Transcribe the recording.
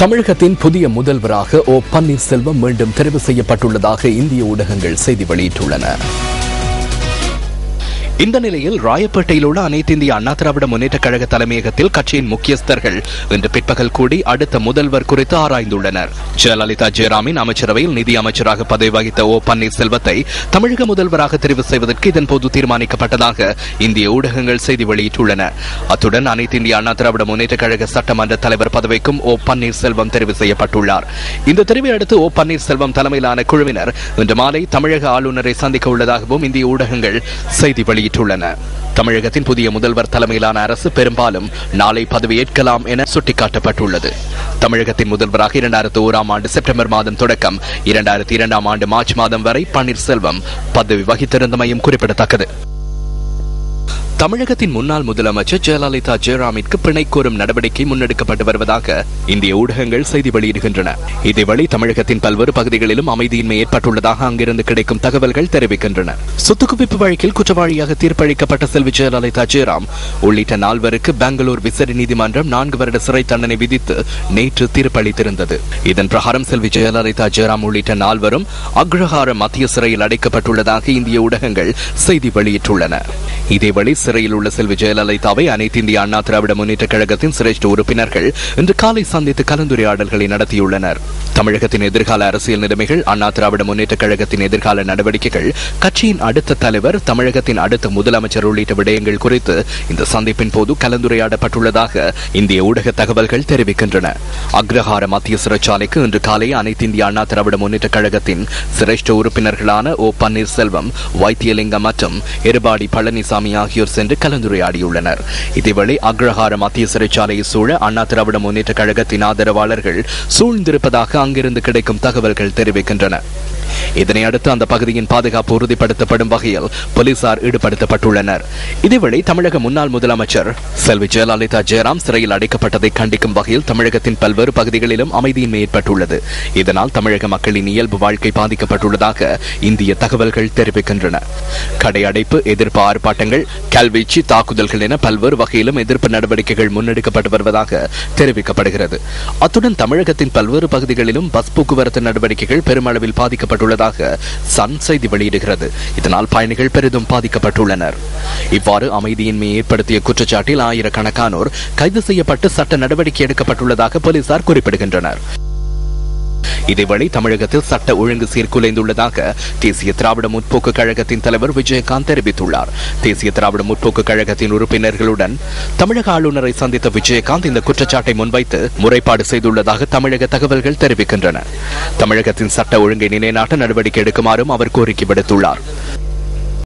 தமிழகத்தின் புதிய முதல்வராக ஓ பன்னீர்செல்வம் மீண்டும் தெரிவு செய்யப்பட்டுள்ளதாக இந்திய ஊடகங்கள் செய்தி வெளியிட்டுள்ளன. இந்த நிலையில் ராயப்பேட்டையில் உள்ள அனைத்து இந்திய அண்ணா திராவிட முன்னேற்ற கழக தலைமையகத்தில் கட்சியின் முக்கியஸ்தர்கள் இன்று பிற்பகல் கூடி அடுத்த முதல்வர் குறித்து ஆராய்ந்துள்ளனர். ஜெயலலிதா ஜெயராமின் அமைச்சரவையில் நிதி அமைச்சராக பதவி வகித்த ஓ பன்னீர்செல்வத்தை தமிழக முதல்வராக தெரிவு செய்வதற்கு இதன்போது தீர்மானிக்கப்பட்டதாக இந்திய ஊடகங்கள் செய்தி வெளியிட்டுள்ளன. அத்துடன் அனைத்து இந்திய அண்ணா திராவிட முன்னேற்ற கழக சட்டமன்ற தலைவர் பதவிக்கும் ஓ பன்னீர்செல்வம் தெரிவு செய்யப்பட்டுள்ளார். இந்த தெரிவை அடுத்து ஓ பன்னீர்செல்வம் தலைமையிலான குழுவினர் இன்று மாலை தமிழக ஆளுநரை சந்திக்க உள்ளதாகவும் இந்திய ஊடகங்கள் செய்தி வெளியிட்டுள்ளன. தமிழகத்தின் புதிய முதல்வர் தலைமையிலான அரசு பெரும்பாலும் நாளை பதவியேற்கலாம் என சுட்டிக்காட்டப்பட்டுள்ளது. தமிழகத்தின் முதல்வராக இரண்டாயிரத்து ஓராம் ஆண்டு செப்டம்பர் மாதம் தொடக்கம் இரண்டாயிரத்தி இரண்டாம் ஆண்டு மார்ச் மாதம் வரை பன்னீர்செல்வம் பதவி வகித்திருந்தமையும் குறிப்பிடத்தக்கது. தமிழகத்தின் முன்னாள் முதலமைச்சர் ஜெயலலிதா ஜெயராமிற்கு பிணை கோரும் நடவடிக்கை முன்னெடுக்கப்பட்டு வருவதாக இந்திய ஊடகங்கள் செய்தி வெளியிடுகின்றன. இதேவேளை தமிழகத்தின் பல்வேறு பகுதிகளிலும் அமைதியின்மை ஏற்பட்டுள்ளதாக அங்கிருந்து கிடைக்கும் தகவல்கள் தெரிவிக்கின்றன. சொத்து குவிப்பு வழக்கில் குற்றவாளியாக தீர்ப்பளிக்கப்பட்ட செல்வி ஜெயலலிதா ஜெயராம் உள்ளிட்ட நால்வருக்கு பெங்களூர் விசேட நீதிமன்றம் நான்கு வருட சிறை தண்டனை விதித்து நேற்று தீர்ப்பளித்திருந்தது. இதன் பிரகாரம் செல்வி ஜெயலலிதா ஜெயராம் உள்ளிட்ட நால்வரும் அக்ரஹார மத்திய சிறையில் அடைக்கப்பட்டுள்ளதாக இந்திய ஊடகங்கள் செய்தி வெளியிட்டுள்ளன. இதேவேளை சிறையில் உள்ள செல்வி ஜெயலலிதாவை அனைத்து இந்திய அண்ணா திராவிட முன்னேற்ற கழகத்தின் சிரேஷ்ட உறுப்பினர்கள் இன்று காலை சந்தித்து கலந்துரையாடல்களை நடத்தியுள்ளனர். தமிழகத்தின் எதிர்கால அரசியல் நிலைமைகள் அண்ணா திராவிட முன்னேற்ற கழகத்தின் எதிர்கால நடவடிக்கைகள் கட்சியின் அடுத்த தலைவர் தமிழகத்தின் அடுத்த முதலமைச்சர் உள்ளிட்ட விடயங்கள் குறித்து இந்த சந்திப்பின் போது கலந்துரையாடப்பட்டுள்ளதாக இந்திய ஊடக தகவல்கள் தெரிவிக்கின்றன. அக்ரஹார மத்திய சிறைச்சாலைக்கு இன்று காலை அனைத்து இந்திய அண்ணா திராவிட முன்னேற்ற கழகத்தின் சிரேஷ்ட உறுப்பினர்களான ஓ பன்னீர்செல்வம் வைத்தியலிங்கம் மற்றும் எருபாடி பழனிசாமி ஆகியோர் சென்று கலந்துரையாடியுள்ளனர். இதேவேளை அக்ரஹார மத்திய சிறைச்சாலையை சூழ அண்ணா திராவிட முன்னேற்ற கழகத்தின் ஆதரவாளர்கள் சூழ்ந்திருப்பதாக அங்கிருந்து கிடைக்கும் தகவல்கள் தெரிவிக்கின்றன. இதனை அடுத்து அந்த பகுதியின் பாதுகாப்பு உறுதிப்படுத்தப்படும் வகையில் போலீசார் ஈடுபடுத்தப்பட்டுள்ளனர். இதேவேளை தமிழக முன்னாள் முதலமைச்சர் செல்வி ஜெயலலிதா ஜெயராம் சிறையில் அடைக்கப்பட்டதை கண்டிக்கும் வகையில் தமிழகத்தின் பல்வேறு பகுதிகளிலும் அமைதியின்மை ஏற்பட்டுள்ளது. இதனால் தமிழக மக்களின் இயல்பு வாழ்க்கை பாதிக்கப்பட்டுள்ளதாக இந்திய தகவல்கள் தெரிவிக்கின்றன. கடை அடைப்பு எதிர்ப்பு ஆர்ப்பாட்டங்கள் கல்வீச்சு தாக்குதல்கள் என பல்வேறு வகையிலும் எதிர்ப்பு நடவடிக்கைகள் முன்னெடுக்கப்பட்டு வருவதாக தெரிவிக்கப்படுகிறது. அத்துடன் தமிழகத்தின் பல்வேறு பகுதிகளிலும் பஸ் போக்குவரத்து நடவடிக்கைகள் பெருமளவில் பாதிக்கப்பட்டுள்ளதாக சன் செய்தி வெளியிடுகிறது. இதனால் பயணிகள் பெரிதும் பாதிக்கப்பட்டுள்ளனர். இவ்வாறு அமைதியின்மையை ஏற்படுத்திய குற்றச்சாட்டில் ஆயிரக்கணக்கானோர் கைது செய்யப்பட்டு சட்ட நடவடிக்கை எடுக்கப்பட்டுள்ளதாக போலீசார் குறிப்பிடுகின்றனர். இதேவேளை தமிழகத்தில் சட்ட ஒழுங்கு சீர்குலைந்துள்ளதாக தேசிய திராவிட முற்போக்கு கழகத்தின் தலைவர் விஜயகாந்த் தெரிவித்துள்ளார். தேசிய திராவிட முற்போக்கு கழகத்தின் உறுப்பினர்களுடன் தமிழக ஆளுநரை சந்தித்த விஜயகாந்த் இந்த குற்றச்சாட்டை முன்வைத்து முறைப்பாடு செய்துள்ளதாக தமிழக தகவல்கள் தெரிவிக்கின்றன. தமிழகத்தின் சட்ட ஒழுங்கை நிலைநாட்ட நடவடிக்கை எடுக்குமாறும் அவர் கோரிக்கை விடுத்துள்ளார்.